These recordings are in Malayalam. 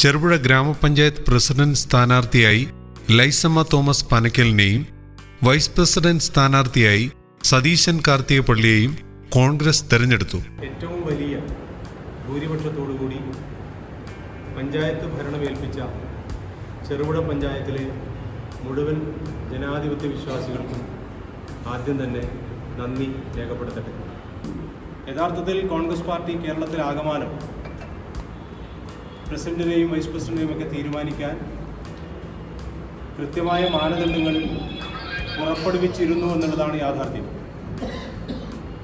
ചെറുപുഴ ഗ്രാമപഞ്ചായത്ത് പ്രസിഡന്റ് സ്ഥാനാർത്ഥിയായി ലൈസമ്മ തോമസ് പനക്കലിനെയും വൈസ് പ്രസിഡന്റ് സ്ഥാനാർത്ഥിയായി സതീശൻ കാർത്തികപ്പള്ളിയെയും കോൺഗ്രസ് തെരഞ്ഞെടുത്തു. ഏറ്റവും വലിയ ഭൂരിപക്ഷത്തോടുകൂടി പഞ്ചായത്ത് ഭരണമേൽപ്പിച്ച ചെറുപുഴ പഞ്ചായത്തിലെ മുഴുവൻ ജനാധിപത്യ വിശ്വാസികൾക്കും ആദ്യം തന്നെ നന്ദി രേഖപ്പെടുത്തട്ടെ. യഥാർത്ഥത്തിൽ കോൺഗ്രസ് പാർട്ടി കേരളത്തിലാകമാനം പ്രസിഡന്റിനെയും വൈസ് പ്രസിഡന്റിനെയും ഒക്കെ തീരുമാനിക്കാൻ കൃത്യമായ മാനദണ്ഡങ്ങൾ പുറപ്പെടുവിച്ചിരുന്നു എന്നുള്ളതാണ് യാഥാർത്ഥ്യം.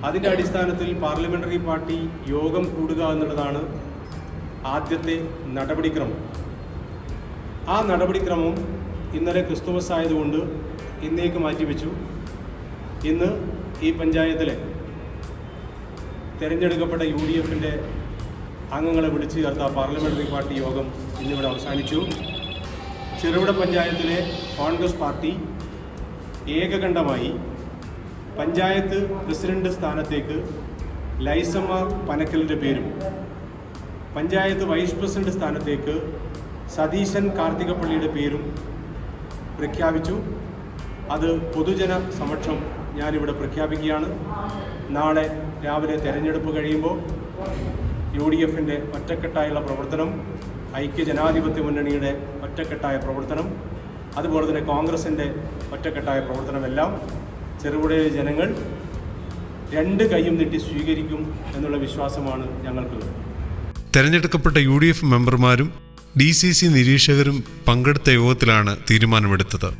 അതിന്റെ അടിസ്ഥാനത്തിൽ പാർലമെന്ററി പാർട്ടി യോഗം കൂടുക എന്നുള്ളതാണ് ആദ്യത്തെ നടപടിക്രമം. ആ നടപടിക്രമം ഇന്നലെ ക്രിസ്തുമസ് ആയതുകൊണ്ട് ഇന്നേക്ക് മാറ്റിവെച്ചു ഇന്ന് ഈ പഞ്ചായത്തിലെ തിരഞ്ഞെടുക്കപ്പെട്ട യു ഡി എഫിന്റെ അംഗങ്ങളെ വിളിച്ചു ചേർത്ത പാർലമെന്ററി പാർട്ടി യോഗം ഇന്നിവിടെ അവസാനിച്ചു. ചെറുപുഴ പഞ്ചായത്തിലെ കോൺഗ്രസ് പാർട്ടി ഏകകണ്ഠമായി പഞ്ചായത്ത് പ്രസിഡന്റ് സ്ഥാനത്തേക്ക് ലൈസമ്മ പനക്കലിന്റെ പേരും പഞ്ചായത്ത് വൈസ് പ്രസിഡന്റ് സ്ഥാനത്തേക്ക് സതീശൻ കാർത്തികപ്പള്ളിയുടെ പേരും പ്രഖ്യാപിച്ചു. അത് പൊതുജന സമക്ഷം ഞാനിവിടെ പ്രഖ്യാപിക്കുകയാണ്. നാളെ രാവിലെ തെരഞ്ഞെടുപ്പ് കഴിയുമ്പോൾ യു ഡി എഫിന്റെ ഒറ്റക്കെട്ടായുള്ള പ്രവർത്തനം ഐക്യ ജനാധിപത്യ മുന്നണിയുടെ ഒറ്റക്കെട്ടായ പ്രവർത്തനം അതുപോലെ തന്നെ കോൺഗ്രസിന്റെ ഒറ്റക്കെട്ടായ പ്രവർത്തനമെല്ലാം ചെറുപുഴയിലെ ജനങ്ങൾ രണ്ട് കൈയും നീട്ടി സ്വീകരിക്കും എന്നുള്ള വിശ്വാസമാണ് ഞങ്ങൾക്ക് തെരഞ്ഞെടുക്കപ്പെട്ട യു ഡി എഫ് മെമ്പർമാരും ഡി സി സി നിരീക്ഷകരും പങ്കെടുത്ത യോഗത്തിലാണ് തീരുമാനമെടുത്തത്.